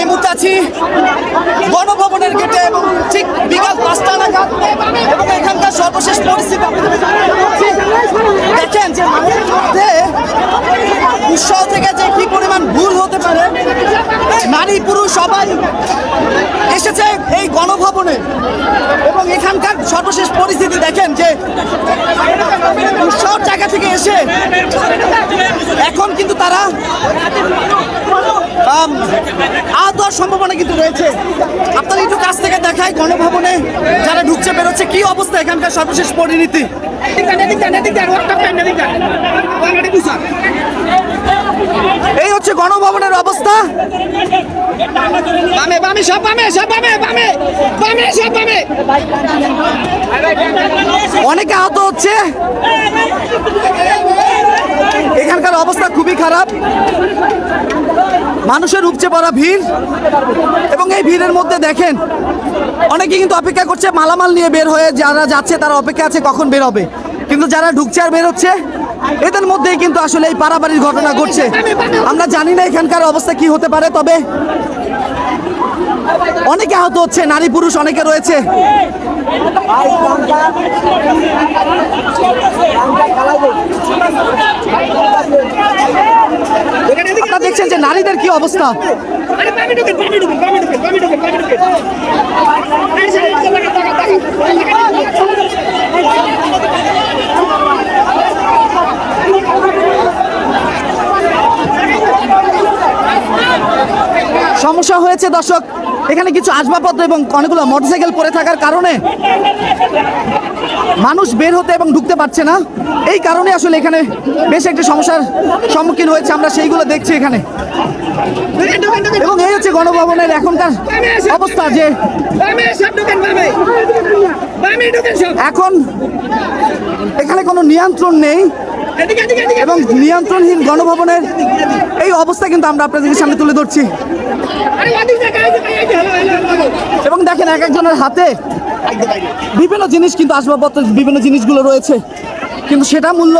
এই মুহূর্তে আছি গণভবনের গেটে এবং ঠিক বিকাল পাঁচটা নাগাদ এবং এখানকার সর্বশেষ পরিস্থিতি দেখেন যে মানুষের মধ্যে উৎসাহ থেকে যে কি পরিমাণ ভুল হতে পারে, নারী, পুরুষ, সবাই এসেছে এই গণভবনে। এবং এখানকার সর্বশেষ পরিস্থিতি দেখেন যে উৎসাহ জায়গা থেকে এসে এখন কিন্তু তারা হওয়ার সম্ভাবনা কিন্তু রয়েছে। আপনারা একটু কাছ থেকে দেখায় গণভবনে যারা ঢুকছে বেরোচ্ছে কি অবস্থা এখানকার সর্বশেষ পরিণতি? এই হচ্ছে গণভবনের অবস্থা। বামে বামে সব বামে সব বামে বামে বামে সব বামে। অনেকে আহত হচ্ছে। এখানকার অবস্থা খুবই খারাপ। মানুষের উপচে পড়া ভিড়। এবং এই ভিড়ের মধ্যে দেখেন, অনেকে কিন্তু অপেক্ষা করছে মালামাল নিয়ে বের হয়ে যারা যাচ্ছে তারা অপেক্ষা আছে কখন বের হবে। কিন্তু যারা ঢুকছে আর বের হচ্ছে, এদের মধ্যেই কিন্তু আসলে এই পারাবাড়ির ঘটনা ঘটছে। আমরা জানি না এখানকার অবস্থা কি হতে পারে, তবে অনেকে আহত হচ্ছে, নারী পুরুষ অনেকে রয়েছে। দেখছেন যে নারীদের কি অবস্থা। সমস্যা হয়েছে দর্শক এখানে কিছু আসবাবপত্র এবং অনেকগুলো মোটরসাইকেল পরে থাকার কারণে মানুষ বের হতে এবং ঢুকতে পারছে না এই কারণে আসলে এখানে বেশ একটি সমস্যার সম্মুখীন হয়েছে, আমরা সেইগুলো দেখছি এখানে। এবং এই হচ্ছে গণভবনের এখনকার অবস্থা যে এখন এখানে কোনো নিয়ন্ত্রণ নেই এবং নিয়ন্ত্রণহীন গণভবনের এই অবস্থা কিন্তু আমরা আপনাদের সামনে তুলে ধরছি। এবং দেখেন এক একজনের হাতে বিভিন্ন জিনিস কিন্তু আসবাবপত্র, বিভিন্ন জিনিসগুলো রয়েছে কিন্তু সেটা মূল্য,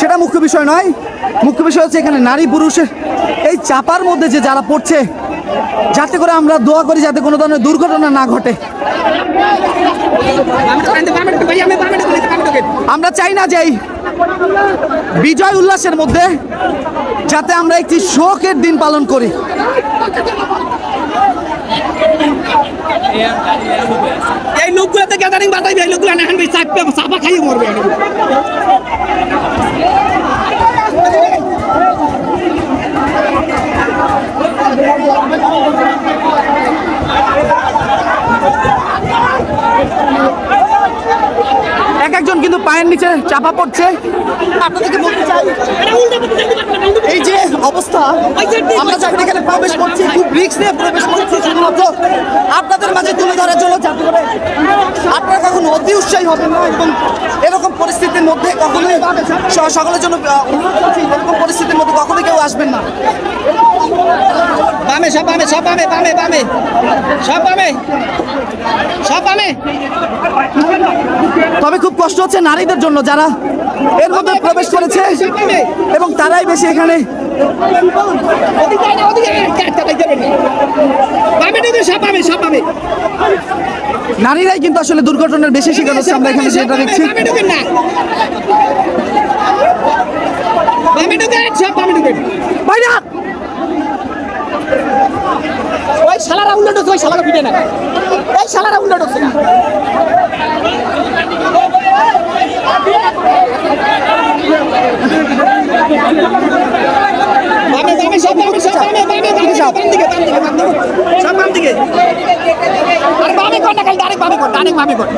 সেটা মুখ্য বিষয় নয় মুখ্য বিষয় হচ্ছে এখানে নারী পুরুষের এই চাপার মধ্যে যে যারা পড়ছে, যাতে করে আমরা দোয়া করি যাতে কোনো ধরনের দুর্ঘটনা না ঘটে। আমরা চাই না যে বিজয় উল্লাসের মধ্যে যাতে আমরা একটি শোকের দিন পালন করি এই লোকগুলোতে গ্যাদারিং বাতাইবে এই লোকগুলো চাপা খাইয়ে মরবে এক একজন কিন্তু পায়ের নিচে চাপা পড়ছে। এই যে অবস্থা, আমরা যখন এখানে প্রবেশ করছি, খুব রিস্ক নিয়ে প্রবেশ করছি শুধুমাত্র আপনাদের মাঝে তুলে ধরার জন্য যাতে করে আপনারা কখনো অতি উৎসাহী হবেন না এবং এরকম পরিস্থিতির মধ্যে কখনোই সকলের জন্য অনুরোধ করছি, এরকম পরিস্থিতির মধ্যে কখনোই কেউ আসবেন না। বামে সব বামে সব বামে বামে বামে। সব বামে। সব বামে। তবে খুব কষ্ট হচ্ছে নারীদের জন্য যারা এর মধ্যে প্রবেশ করেছে এবং তারাই বেশি এখানে। নারীরাই কিন্তু আসলে দুর্ঘটনার বেশি শিকার হচ্ছে আমরা এখানে সেটা দেখছি। বামে ঢুকেন না বামে ঢুকেন সব বামে ঢুকেন ভাইরা ওই শালারা উল্লেট হচ্ছে ওই শালারা পিটে না। এই শালারা উল্লেট হচ্ছে না। বামে আরে কর না খালি ডাইরেক্ট বামে কর ডাইরেক্ট বামে কর।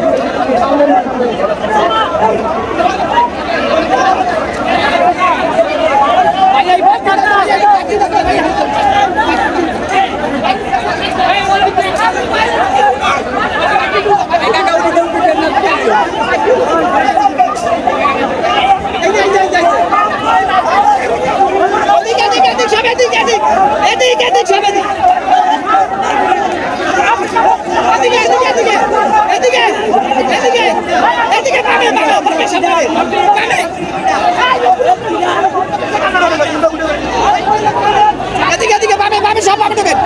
সব আমাকে দেবেন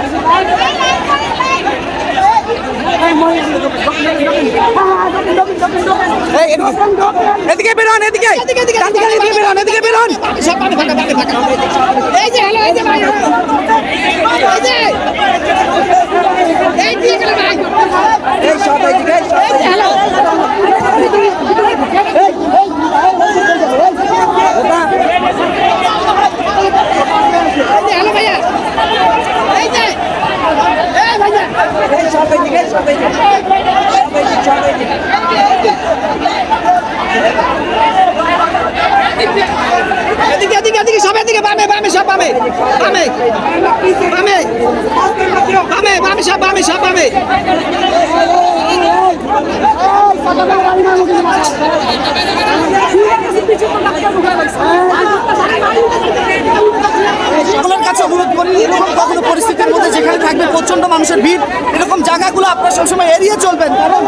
এদিকে বেরোন এদিকে। এদিকে বেরোন এদিকে বেরোন। এই যে এই যে। এদিকে এদিকে সব এদিকে বামে বামে সব বামে। বামে। বামে। বামে বামে সব বামে সব বামে। কাছে অনুরোধ করি, এরকম কখনো পরিস্থিতির মধ্যে যেখানে থাকবে প্রচণ্ড মানুষের ভিড়, এরকম জায়গাগুলো আপনারা সবসময় এড়িয়ে চলবেন। কারণ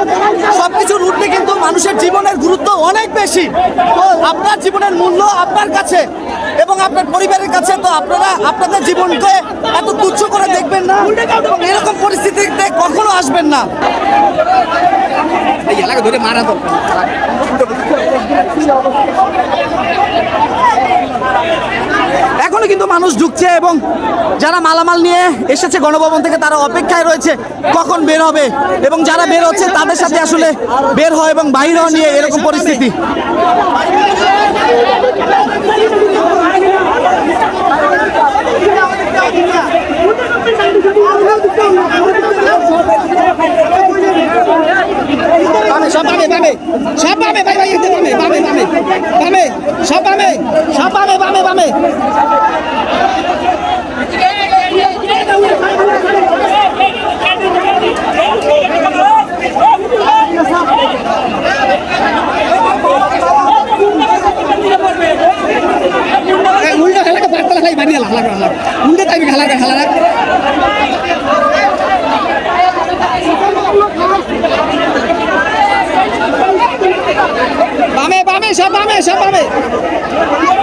সবকিছুর ঊর্ধ্বে কিন্তু মানুষের জীবনের গুরুত্ব অনেক বেশি। তো আপনার জীবনের মূল্য আপনার কাছে। এবং আপনার পরিবারের কাছে তো আপনারা আপনাদের জীবনকে এত তুচ্ছ করে দেখবেন না এরকম পরিস্থিতিতে কখনো আসবেন না। মারা এখনও কিন্তু মানুষ ঢুকছে এবং যারা মালামাল নিয়ে এসেছে গণভবন থেকে তারা অপেক্ষায় রয়েছে কখন বের হবে এবং যারা বের হচ্ছে তাদের সাথে আসলে বের হয় এবং বাইর হওয়া নিয়ে এরকম পরিস্থিতি। বামে, সব বামে ভাই ভাই বামে বামে বামে বামে সব বামে সব বামে বামে বামে। উল্টো খেলাকে পাঁচতলা খাই বানিয়ে করে হালা উল্টো টাইমে খেলা করে, খেলা বামে সব বামে সব বামে